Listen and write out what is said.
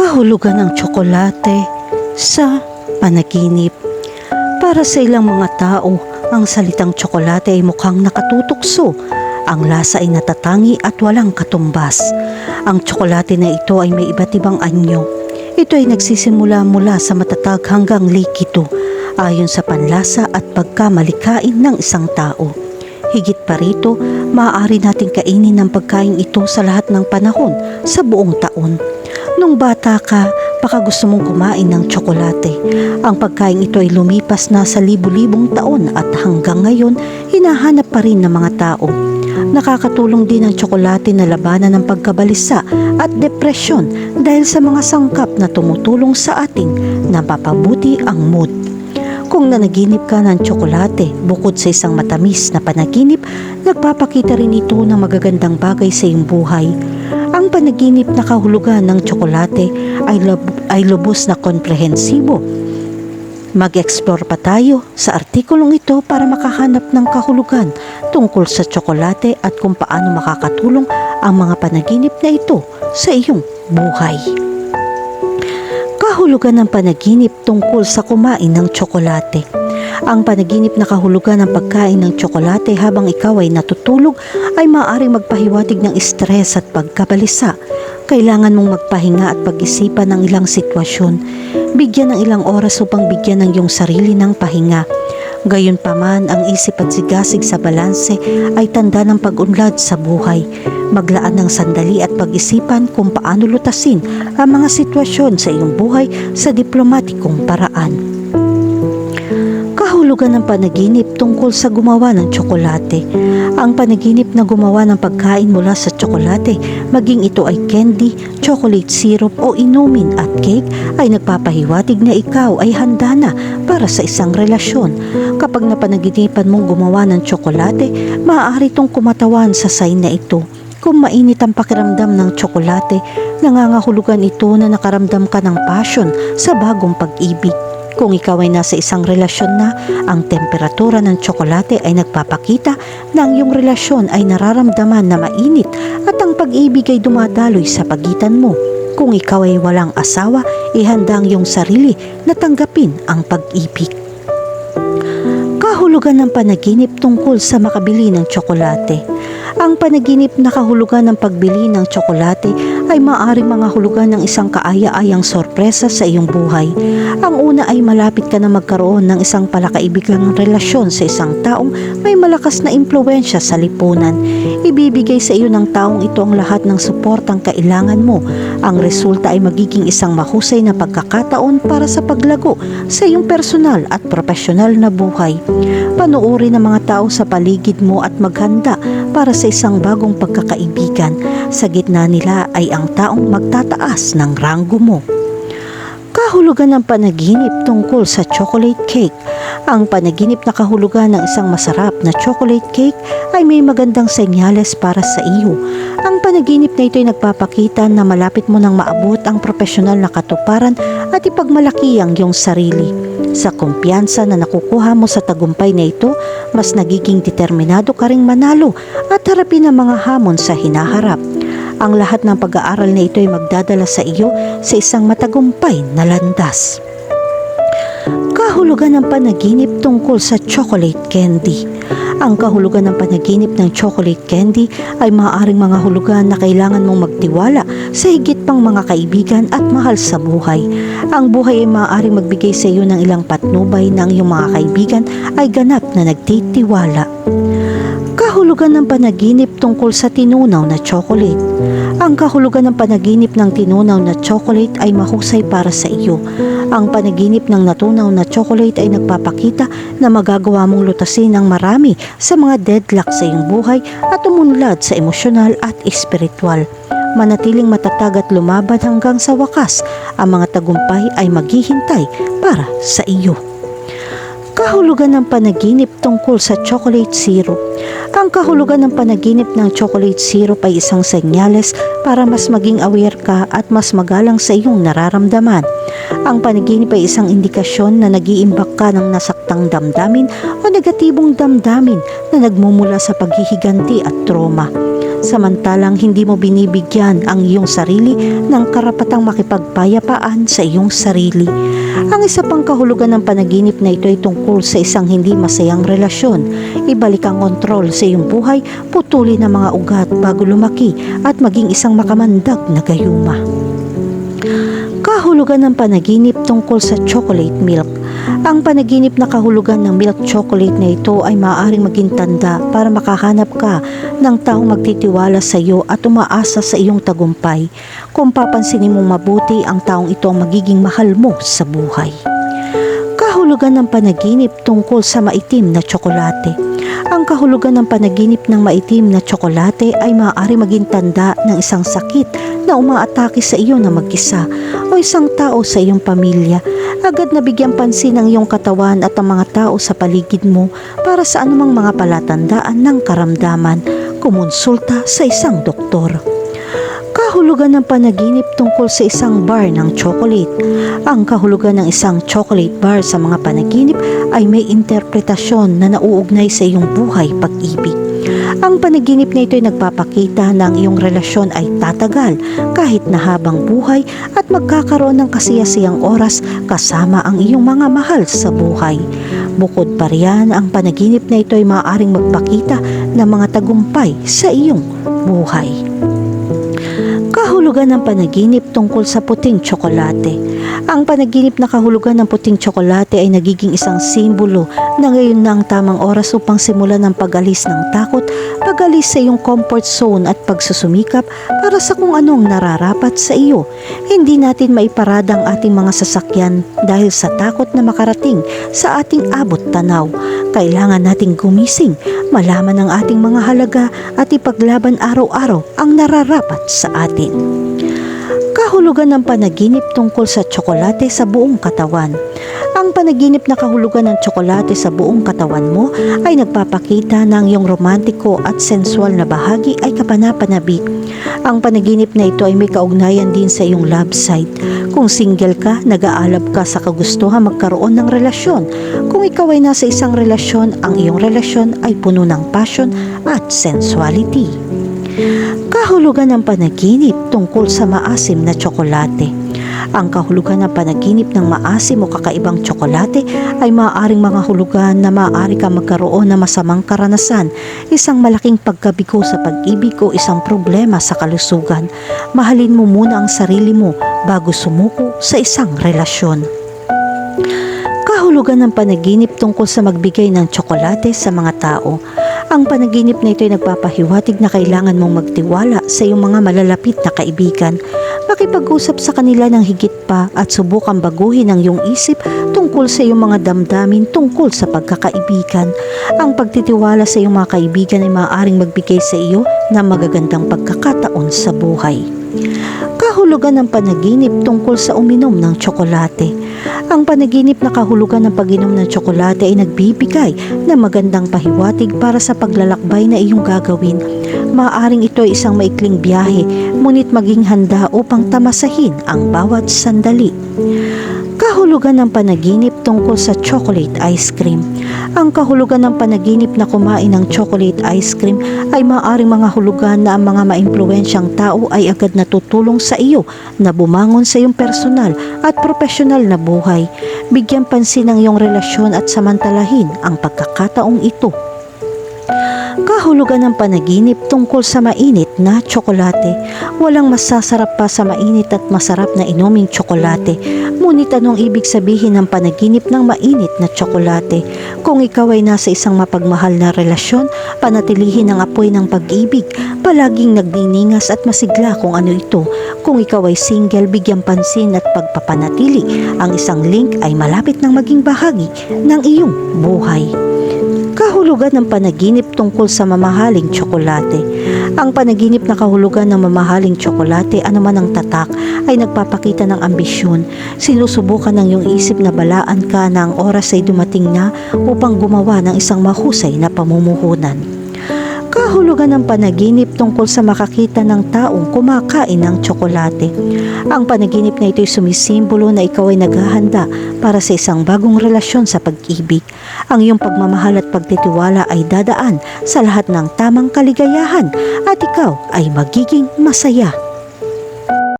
kahulugan ng tsokolate sa panaginip. Para sa ilang mga tao, ang salitang tsokolate ay mukhang nakatutukso. Ang lasa ay natatangi at walang katumbas. Ang tsokolate na ito ay may iba't ibang anyo. Ito ay nagsisimula mula sa matatag hanggang likido ayon sa panlasa at pagkamalikain ng isang tao. Higit pa rito, maaari nating kainin ang pagkain ito sa lahat ng panahon sa buong taon. Nung bata ka, baka gusto mong kumain ng tsokolate. Ang pagkain ito ay lumipas na sa libu-libong taon at hanggang ngayon, hinahanap pa rin ng mga tao. Nakakatulong din ang tsokolate na labanan ng pagkabalisa at depresyon dahil sa mga sangkap na tumutulong sa ating napapabuti ang mood. Kung nanaginip ka ng tsokolate bukod sa isang matamis na panaginip, nagpapakita rin ito ng magagandang bagay sa iyong buhay. Ang panaginip na kahulugan ng tsokolate ay, lub- ay lubos na komprehensibo. Mag-explore pa tayo sa artikulong ito para makahanap ng kahulugan tungkol sa tsokolate at kung paano makakatulong ang mga panaginip na ito sa iyong buhay kahulugan ng panaginip tungkol sa kumain ng tsokolate. Ang panaginip na kahulugan ng pagkain ng tsokolate habang ikaw ay natutulog ay maaaring magpahiwatig ng stress at pagkabalisa. Kailangan mong magpahinga at pag-isipan ng ilang sitwasyon. Bigyan ng ilang oras upang bigyan ng iyong sarili ng pahinga. Gayunpaman, ang isip at sigasig sa balanse ay tanda ng pag-unlad sa buhay. Maglaan ng sandali at pag-isipan kung paano lutasin ang mga sitwasyon sa iyong buhay sa diplomatikong paraan. Kahulugan ng panaginip tungkol sa gumawa ng tsokolate. Ang panaginip na gumawa ng pagkain mula sa tsokolate, maging ito ay candy, chocolate syrup o inumin at cake, ay nagpapahiwatig na ikaw ay handa na para sa isang relasyon. Kapag napanaginipan mong gumawa ng tsokolate, maaari itong kumatawan sa sign na ito. Kung mainit ang pakiramdam ng tsokolate, nangangahulugan ito na nakaramdam ka ng passion sa bagong pag-ibig. Kung ikaw ay nasa isang relasyon na, ang temperatura ng tsokolate ay nagpapakita na ang iyong relasyon ay nararamdaman na mainit at ang pag-ibig ay dumadaloy sa pagitan mo. Kung ikaw ay walang asawa, ihanda ang iyong sarili na tanggapin ang pag-ibig. Kahulugan ng panaginip tungkol sa makabili ng tsokolate. Ang panaginip na kahulugan ng pagbili ng tsokolate ay maaaring mga hulugan ng isang kaaya-ayang sorpresa sa iyong buhay. Ang una ay malapit ka na magkaroon ng isang palakaibigang relasyon sa isang taong may malakas na impluensya sa lipunan. Ibibigay sa iyo ng taong ito ang lahat ng suportang kailangan mo. Ang resulta ay magiging isang mahusay na pagkakataon para sa paglago sa iyong personal at profesional na buhay. Panuuri ng mga tao sa paligid mo at maghanda para sa isang bagong pagkakaibigan. Sa gitna nila ay ang taong magtataas ng ranggo mo. Kahulugan ng panaginip tungkol sa chocolate cake. Ang panaginip na kahulugan ng isang masarap na chocolate cake ay may magandang senyales para sa iyo. Ang panaginip na ito ay nagpapakita na malapit mo nang maabot ang profesional na katuparan at ipagmalaki ang iyong sarili. Sa kumpiyansa na nakukuha mo sa tagumpay na ito, mas nagiging determinado ka ring manalo at harapin ang mga hamon sa hinaharap. Ang lahat ng pag-aaral na ito ay magdadala sa iyo sa isang matagumpay na landas. Kahulugan ng panaginip tungkol sa chocolate candy. Ang kahulugan ng panaginip ng chocolate candy ay maaaring mga hulugan na kailangan mong magtiwala sa higit pang mga kaibigan at mahal sa buhay. Ang buhay ay maaaring magbigay sa iyo ng ilang patnubay na ang iyong mga kaibigan ay ganap na nagtitiwala. Kahulugan ng panaginip tungkol sa tinunaw na chocolate. Ang kahulugan ng panaginip ng tinunaw na chocolate ay mahusay para sa iyo. Ang panaginip ng natunaw na chocolate ay nagpapakita na magagawa mong lutasin ang marami sa mga deadlock sa iyong buhay at umunlad sa emosyonal at espiritual. Manatiling matatag at lumaban hanggang sa wakas, ang mga tagumpay ay maghihintay para sa iyo kahulugan ng panaginip tungkol sa chocolate syrup. Ang kahulugan ng panaginip ng chocolate syrup ay isang senyales para mas maging aware ka at mas magalang sa iyong nararamdaman. Ang panaginip ay isang indikasyon na nag-iimbak ka ng nasaktang damdamin o negatibong damdamin na nagmumula sa paghihiganti at trauma. Samantalang hindi mo binibigyan ang iyong sarili ng karapatang makipagpayapaan sa iyong sarili. Ang isa pang kahulugan ng panaginip na ito ay tungkol sa isang hindi masayang relasyon. Ibalik ang kontrol sa iyong buhay, putulin ang mga ugat bago lumaki at maging isang makamandag na gayuma. Kahulugan ng panaginip tungkol sa chocolate milk. Ang panaginip na kahulugan ng milk chocolate na ito ay maaaring maging tanda para makahanap ka ng taong magtitiwala sa iyo at umaasa sa iyong tagumpay. Kung papansinin mong mabuti ang taong ito ang magiging mahal mo sa buhay. Kahulugan ng panaginip tungkol sa maitim na tsokolate. Ang kahulugan ng panaginip ng maitim na tsokolate ay maaari maging tanda ng isang sakit na umaatake sa iyo na mag-isa o isang tao sa iyong pamilya. Agad na bigyan pansin ang iyong katawan at ang mga tao sa paligid mo para sa anumang mga palatandaan ng karamdaman. Kumonsulta sa isang doktor. Kahulugan ng panaginip tungkol sa isang bar ng chocolate. Ang kahulugan ng isang chocolate bar sa mga panaginip ay may interpretasyon na nauugnay sa iyong buhay pag-ibig. Ang panaginip na ito ay nagpapakita na ang iyong relasyon ay tatagal kahit na habang buhay at magkakaroon ng kasiyasiyang oras kasama ang iyong mga mahal sa buhay. Bukod pa riyan, ang panaginip na ito ay maaaring magpakita ng mga tagumpay sa iyong buhay. Kahulugan ng panaginip tungkol sa puting tsokolate. Ang panaginip na kahulugan ng puting tsokolate ay nagiging isang simbolo na ngayon na ang tamang oras upang simulan ang pag-alis ng takot, pag-alis sa iyong comfort zone at pagsusumikap para sa kung anong nararapat sa iyo. Hindi natin maiparada ang ating mga sasakyan dahil sa takot na makarating sa ating abot tanaw. Kailangan nating gumising, malaman ang ating mga halaga at ipaglaban araw-araw ang nararapat sa atin. Kahulugan ng panaginip tungkol sa tsokolate sa buong katawan. Ang panaginip na kahulugan ng tsokolate sa buong katawan mo ay nagpapakita ng iyong romantiko at sensual na bahagi ay kapanapanabik. Ang panaginip na ito ay may kaugnayan din sa iyong love side. Kung single ka, nag-aalab ka sa kagustuhan magkaroon ng relasyon. Kung ikaw ay nasa isang relasyon, ang iyong relasyon ay puno ng passion at sensuality. Kahulugan ng panaginip tungkol sa maasim na tsokolate. Ang kahulugan ng panaginip ng maasim o kakaibang tsokolate ay maaaring mga hulugan na maaari ka magkaroon ng masamang karanasan, isang malaking pagkabigo sa pag-ibig o isang problema sa kalusugan. Mahalin mo muna ang sarili mo bago sumuko sa isang relasyon. Kahulugan ng panaginip tungkol sa magbigay ng tsokolate sa mga tao. Ang panaginip na ito ay nagpapahiwatig na kailangan mong magtiwala sa iyong mga malalapit na kaibigan. Makipag-usap sa kanila ng higit pa at subukan baguhin ang iyong isip tungkol sa iyong mga damdamin tungkol sa pagkakaibigan. Ang pagtitiwala sa iyong mga kaibigan ay maaaring magbigay sa iyo ng magagandang pagkakataon sa buhay. Kahulugan ng panaginip tungkol sa uminom ng tsokolate. Ang panaginip na kahulugan ng pag-inom ng tsokolate ay nagbibigay ng magandang pahiwatig para sa paglalakbay na iyong gagawin. Maaring ito ay isang maikling biyahe, ngunit maging handa upang tamasahin ang bawat sandali. Kahulugan ng panaginip tungkol sa chocolate ice cream. Ang kahulugan ng panaginip na kumain ng chocolate ice cream ay maaaring mga hulugan na ang mga maimpluwensyang tao ay agad natutulong sa iyo na bumangon sa iyong personal at profesional na buhay. Bigyan pansin ang iyong relasyon at samantalahin ang pagkakataong ito. Kahulugan ng panaginip tungkol sa mainit na tsokolate. Walang masasarap pa sa mainit at masarap na inuming tsokolate. Ngunit anong ibig sabihin ng panaginip ng mainit na tsokolate? Kung ikaw ay nasa isang mapagmahal na relasyon, panatilihin ang apoy ng pag-ibig. Palaging nagniningas at masigla kung ano ito. Kung ikaw ay single, bigyan pansin at pagpapanatili. Ang isang link ay malapit ng maging bahagi ng iyong buhay kahulugan ng panaginip tungkol sa mamahaling tsokolate. Ang panaginip na kahulugan ng mamahaling tsokolate anuman ang tatak ay nagpapakita ng ambisyon. Sinusubukan ng iyong isip na balaan ka na ang oras ay dumating na upang gumawa ng isang mahusay na pamumuhunan. Kahulugan ng panaginip tungkol sa makakita ng taong kumakain ng tsokolate. Ang panaginip na ito'y sumisimbolo na ikaw ay naghahanda para sa isang bagong relasyon sa pag-ibig. Ang iyong pagmamahal at pagtitiwala ay dadaan sa lahat ng tamang kaligayahan at ikaw ay magiging masaya.